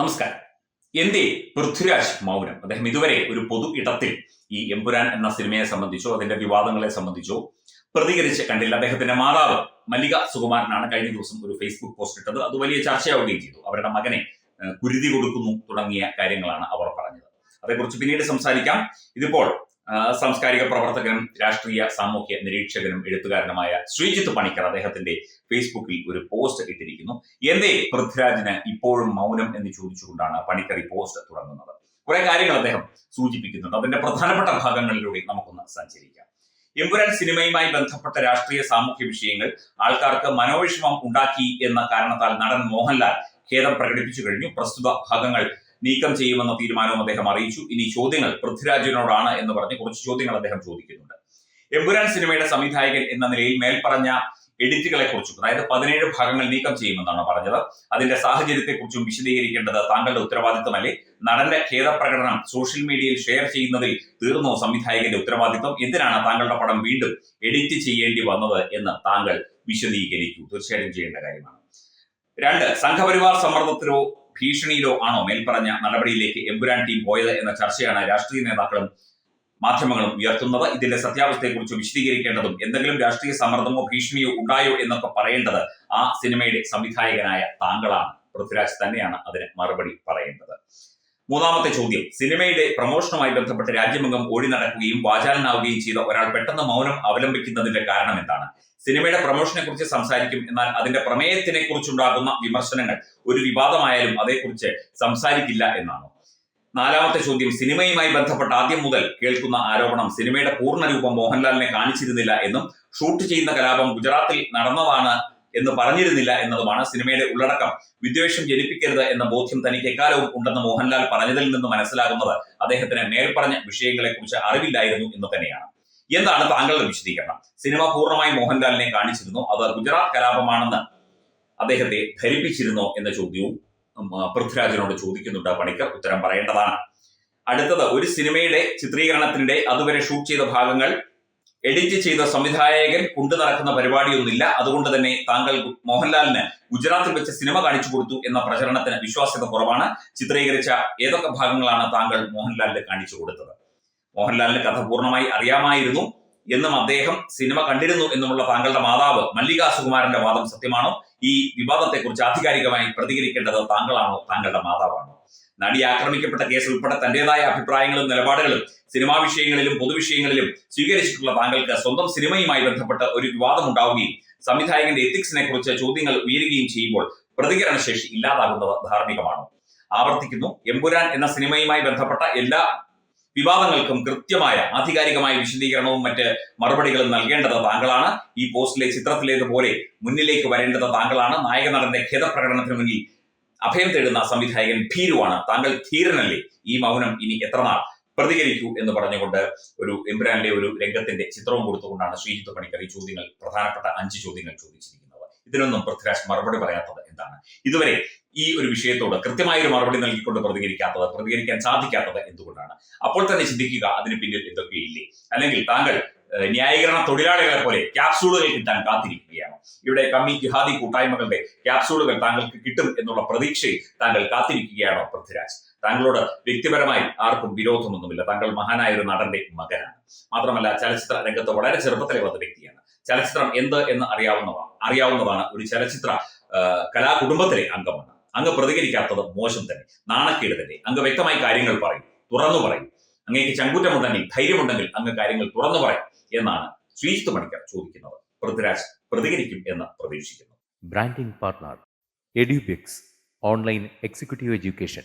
നമസ്കാരം. എന്തേ? പൃഥ്വിരാജ് മൗനം. അദ്ദേഹം ഇതുവരെ ഒരു പൊതു ഇടത്തിൽ ഈ എമ്പുരാൻ എന്ന സിനിമയെ സംബന്ധിച്ചോ അതിന്റെ വിവാദങ്ങളെ സംബന്ധിച്ചോ പ്രതികരിച്ച് കണ്ടില്ല. അദ്ദേഹത്തിന്റെ മാതാവ് മല്ലിക സുകുമാരനാണ് കഴിഞ്ഞ ദിവസം ഒരു ഫേസ്ബുക്ക് പോസ്റ്റ് ഇട്ടത്. അത് വലിയ ചർച്ചയാവുകയും ചെയ്തു. അവരുടെ മകനെ കുരുതി കൊടുക്കുന്നു തുടങ്ങിയ കാര്യങ്ങളാണ് അവർ പറഞ്ഞത്. അതേക്കുറിച്ച് പിന്നീട് സംസാരിക്കാം. ഇതിപ്പോൾ സാംസ്കാരിക പ്രവർത്തകനും രാഷ്ട്രീയ സാമൂഹ്യ നിരീക്ഷകനും എഴുത്തുകാരനുമായ ശ്രീജിത്ത് പണിക്കർ അദ്ദേഹത്തിന്റെ ഫേസ്ബുക്കിൽ ഒരു പോസ്റ്റ് ഇട്ടിരിക്കുന്നു. എന്തേ പൃഥ്വിരാജിന് ഇപ്പോഴും മൗനം എന്ന് ചോദിച്ചുകൊണ്ടാണ് പണിക്കർ ഈ പോസ്റ്റ് തുടങ്ങുന്നത്. കുറെ കാര്യങ്ങൾ അദ്ദേഹം സൂചിപ്പിക്കുന്നുണ്ട്. അതിന്റെ പ്രധാനപ്പെട്ട ഭാഗങ്ങളിലൂടെ നമുക്കൊന്ന് സഞ്ചരിക്കാം. എമ്പുരാൻ സിനിമയുമായി ബന്ധപ്പെട്ട രാഷ്ട്രീയ സാമൂഹ്യ വിഷയങ്ങൾ ആൾക്കാർക്ക് മനോവിഷമം ഉണ്ടാക്കി എന്ന കാരണത്താൽ നടൻ മോഹൻലാൽ ഖേദം പ്രകടിപ്പിച്ചു കഴിഞ്ഞു. പ്രസ്തുത ഭാഗങ്ങൾ നീക്കം ചെയ്യുമെന്ന തീരുമാനവും അദ്ദേഹം അറിയിച്ചു. ഇനി ചോദ്യങ്ങൾ പൃഥ്വിരാജിനോടാണ് എന്ന് പറഞ്ഞ് കുറച്ച് ചോദ്യങ്ങൾ അദ്ദേഹം ചോദിക്കുന്നുണ്ട്. എമ്പുരാൻ സിനിമയുടെ സംവിധായകൻ എന്ന നിലയിൽ മേൽപ്പറഞ്ഞ എഡിറ്റുകളെ കുറിച്ചും അതായത് പതിനേഴ് ഭാഗങ്ങൾ നീക്കം ചെയ്യുമെന്നാണ് പറഞ്ഞത്. അതിന്റെ സാഹചര്യത്തെക്കുറിച്ചും വിശദീകരിക്കേണ്ടത് താങ്കളുടെ ഉത്തരവാദിത്തമല്ലേ നടന്റെ ഖേദപ്രകടനം സോഷ്യൽ മീഡിയയിൽ ഷെയർ ചെയ്യുന്നതിൽ തീർന്നോ സംവിധായകന്റെ ഉത്തരവാദിത്തം എന്തിനാണ് താങ്കളുടെ പടം വീണ്ടും എഡിറ്റ് ചെയ്യേണ്ടി വന്നത് എന്ന് താങ്കൾ വിശദീകരിക്കൂ. തീർച്ചയായിട്ടും ചെയ്യേണ്ട കാര്യമാണ്. രണ്ട് സംഘപരിവാർ സമ്മർദ്ദത്തിലോ ഭീഷണിയിലോ ആണോ മേൽപ്പറഞ്ഞ നടപടിയിലേക്ക് എമ്പുരാൻ ടീം പോയത് എന്ന ചർച്ചയാണ് രാഷ്ട്രീയ നേതാക്കളും മാധ്യമങ്ങളും ഉയർത്തുന്നത്. ഇതിന്റെ സത്യാവസ്ഥയെക്കുറിച്ച് വിശദീകരിക്കേണ്ടതും എന്തെങ്കിലും രാഷ്ട്രീയ സമ്മർദ്ദമോ ഭീഷണിയോ ഉണ്ടായോ എന്നൊക്കെ പറയേണ്ടത് ആ സിനിമയുടെ സംവിധായകനായ താങ്കളാണ്. പൃഥ്വിരാജ് തന്നെയാണ് അതിന് മറുപടി പറയേണ്ടത്. മൂന്നാമത്തെ ചോദ്യം. സിനിമയുടെ പ്രമോഷനുമായി ബന്ധപ്പെട്ട് രാജ്യമംഗം ഓടി നടക്കുകയും വാചാലനാവുകയും ചെയ്ത ഒരാൾ പെട്ടെന്ന് മൗനം അവലംബിക്കുന്നതിന്റെ കാരണം എന്താണ്? സിനിമയുടെ പ്രമോഷനെ കുറിച്ച് സംസാരിക്കും. എന്നാൽ അതിന്റെ പ്രമേയത്തിനെ കുറിച്ചുണ്ടാകുന്ന വിമർശനങ്ങൾ ഒരു വിവാദമായാലും അതേക്കുറിച്ച് സംസാരിക്കില്ല എന്നാണ്? നാലാമത്തെ ചോദ്യം. സിനിമയുമായി ബന്ധപ്പെട്ട് ആദ്യം മുതൽ കേൾക്കുന്ന ആരോപണം സിനിമയുടെ പൂർണരൂപം മോഹൻലാലിനെ കാണിച്ചിരുന്നില്ല എന്നും ഷൂട്ട് ചെയ്യുന്ന കലാപം ഗുജറാത്തിൽ നടന്നതാണ് എന്ന് പറഞ്ഞിരുന്നില്ല എന്നതുമാണ് സിനിമയുടെ ഉള്ളടക്കം. വിദ്വേഷം ജനിപ്പിക്കരുത് എന്ന ബോധ്യം തനിക്ക് എക്കാലവും ഉണ്ടെന്ന് മോഹൻലാൽ പറഞ്ഞതിൽ നിന്ന് മനസ്സിലാകുന്നത് അദ്ദേഹത്തിന് മേൽപ്പറഞ്ഞ വിഷയങ്ങളെക്കുറിച്ച് അറിവില്ലായിരുന്നു എന്ന് തന്നെയാണ്. എന്താണ് താങ്കളുടെ വിശദീകരണം? സിനിമ പൂർണമായി മോഹൻലാലിനെ കാണിച്ചിരുന്നു. അത് ഗുജറാത്ത് കലാപമാണെന്ന് അദ്ദേഹത്തെ ധരിപ്പിച്ചിരുന്നോ എന്ന ചോദ്യവും പൃഥ്വിരാജിനോട് ചോദിക്കുന്നുണ്ട് പണിക്കർ. ഉത്തരം പറയേണ്ടതാണ്. അടുത്തത് ഒരു സിനിമയുടെ ചിത്രീകരണത്തിന്റെ അതുവരെ ഷൂട്ട് ചെയ്ത ഭാഗങ്ങൾ എഡിറ്റ് ചെയ്ത സംവിധായകൻ കൊണ്ടു നടക്കുന്ന പരിപാടിയൊന്നുമില്ല. അതുകൊണ്ട് തന്നെ താങ്കൾ മോഹൻലാലിന് ഗുജറാത്തിൽ വെച്ച് സിനിമ കാണിച്ചു കൊടുത്തു എന്ന പ്രചരണത്തിന് വിശ്വാസ്യത കുറവാണ്. ചിത്രീകരിച്ച ഏതൊക്കെ ഭാഗങ്ങളാണ് താങ്കൾ മോഹൻലാലിന് കാണിച്ചു കൊടുത്തത്? മോഹൻലാലിന് കഥ പൂർണമായി അറിയാമായിരുന്നു എന്നും അദ്ദേഹം സിനിമ കണ്ടിരുന്നു എന്നുമുള്ള താങ്കളുടെ മാതാവ് മല്ലിക സുകുമാരന്റെ വാദം സത്യമാണോ? ഈ വിവാദത്തെക്കുറിച്ച് ആധികാരികമായി പ്രതികരിക്കേണ്ടത് താങ്കളാണോ? താങ്കളുടെ മാതാവാണോ? നടി ആക്രമിക്കപ്പെട്ട കേസ് ഉൾപ്പെടെ തന്റേതായ അഭിപ്രായങ്ങളും നിലപാടുകളും സിനിമാ വിഷയങ്ങളിലും പൊതുവിഷയങ്ങളിലും സ്വീകരിച്ചിട്ടുള്ള താങ്കൾക്ക് സ്വന്തം സിനിമയുമായി ബന്ധപ്പെട്ട് ഒരു വിവാദം ഉണ്ടാവുകയും സംവിധായകന്റെ എത്തിക്സിനെ കുറിച്ച് ചോദ്യങ്ങൾ ഉയരുകയും ചെയ്യുമ്പോൾ പ്രതികരണശേഷി ഇല്ലാതാകുന്നത് ധാർമ്മികമാണ്. ആവർത്തിക്കുന്നു എമ്പുരാൻ എന്ന സിനിമയുമായി ബന്ധപ്പെട്ട എല്ലാ വിവാദങ്ങൾക്കും കൃത്യമായ ആധികാരികമായ വിശദീകരണവും മറ്റ് മറുപടികളും നൽകേണ്ടത് താങ്കളാണ്. ഈ പോസ്റ്റിലെ ചിത്രത്തിലേതുപോലെ മുന്നിലേക്ക് വരേണ്ടത് താങ്കളാണ്. നായക നടന്റെ ഖേദപ്രകടനത്തിന് മുന്നിൽ അഭയം തേടുന്ന സംവിധായകൻ ഭീരുവാണ്. താങ്കൾ ധീരനല്ലേ? ഈ മൗനം ഇനി എത്ര നാൾ പ്രതികരിക്കൂ എന്ന് പറഞ്ഞുകൊണ്ട് ഒരു എംബ്രാന്റെ ഒരു രംഗത്തിന്റെ ചിത്രവും കൊടുത്തുകൊണ്ടാണ് ശ്രീജിത്ത് പണിക്കർ ഈ ചോദ്യങ്ങൾ പ്രധാനപ്പെട്ട അഞ്ച് ചോദ്യങ്ങൾ ചോദിച്ചിരിക്കുന്നത്. ഇതിനൊന്നും പൃഥ്വിരാജ് മറുപടി പറയാത്തത് എന്താണ്? ഇതുവരെ ഈ ഒരു വിഷയത്തോട് കൃത്യമായ ഒരു മറുപടി നൽകിക്കൊണ്ട് പ്രതികരിക്കാത്തത് പ്രതികരിക്കാൻ സാധിക്കാത്തത് എന്തുകൊണ്ടാണ്? അപ്പോൾ തന്നെ ചിന്തിക്കുക അതിന് പിന്നിൽ എന്തൊക്കെയില്ലേ അല്ലെങ്കിൽ താങ്കൾ ന്യായീകരണ തൊഴിലാളികളെ പോലെ ക്യാപ്സൂളുകൾ കിട്ടാൻ കാത്തിരിക്കുകയാണ്? ഇവിടെ കമ്മി ജിഹാദി കൂട്ടായ്മകളുടെ ക്യാപ്സൂളുകൾ താങ്കൾക്ക് കിട്ടും എന്നുള്ള പ്രതീക്ഷയിൽ താങ്കൾ കാത്തിരിക്കുകയാണോ പൃഥ്വിരാജ്? താങ്കളോട് വ്യക്തിപരമായി ആർക്കും വിരോധമൊന്നുമില്ല. താങ്കൾ മഹാനായ ഒരു നടന്റെ മകനാണ്. മാത്രമല്ല ചലച്ചിത്ര രംഗത്ത് വളരെ ചെറുപ്പത്തിലെ വന്ന വ്യക്തിയാണ്. ചലച്ചിത്രം എന്ത് എന്ന് അറിയാവുന്നതാണ് അറിയാവുന്നതാണ് ഒരു ചലച്ചിത്ര കലാകുടുംബത്തിലെ അംഗമാണ്. അങ്ങ് പ്രതികരിക്കാത്തത് മോശം തന്നെ നാണക്കേട് തന്നെ. അങ്ങ് വ്യക്തമായി കാര്യങ്ങൾ പറയും തുറന്നു പറയും. അങ്ങേക്ക് ചങ്കൂറ്റമുണ്ടെങ്കിൽ ധൈര്യമുണ്ടെങ്കിൽ അങ്ങ് കാര്യങ്ങൾ തുറന്നു പറയും എന്നാണ് ശ്രീജിത്ത് മണിക്കർ ചോദിക്കുന്നത്. പൃഥ്വിരാജ് പ്രതികരിക്കും എന്ന് പ്രതീക്ഷിക്കുന്നു. Branding partner Edubix online executive education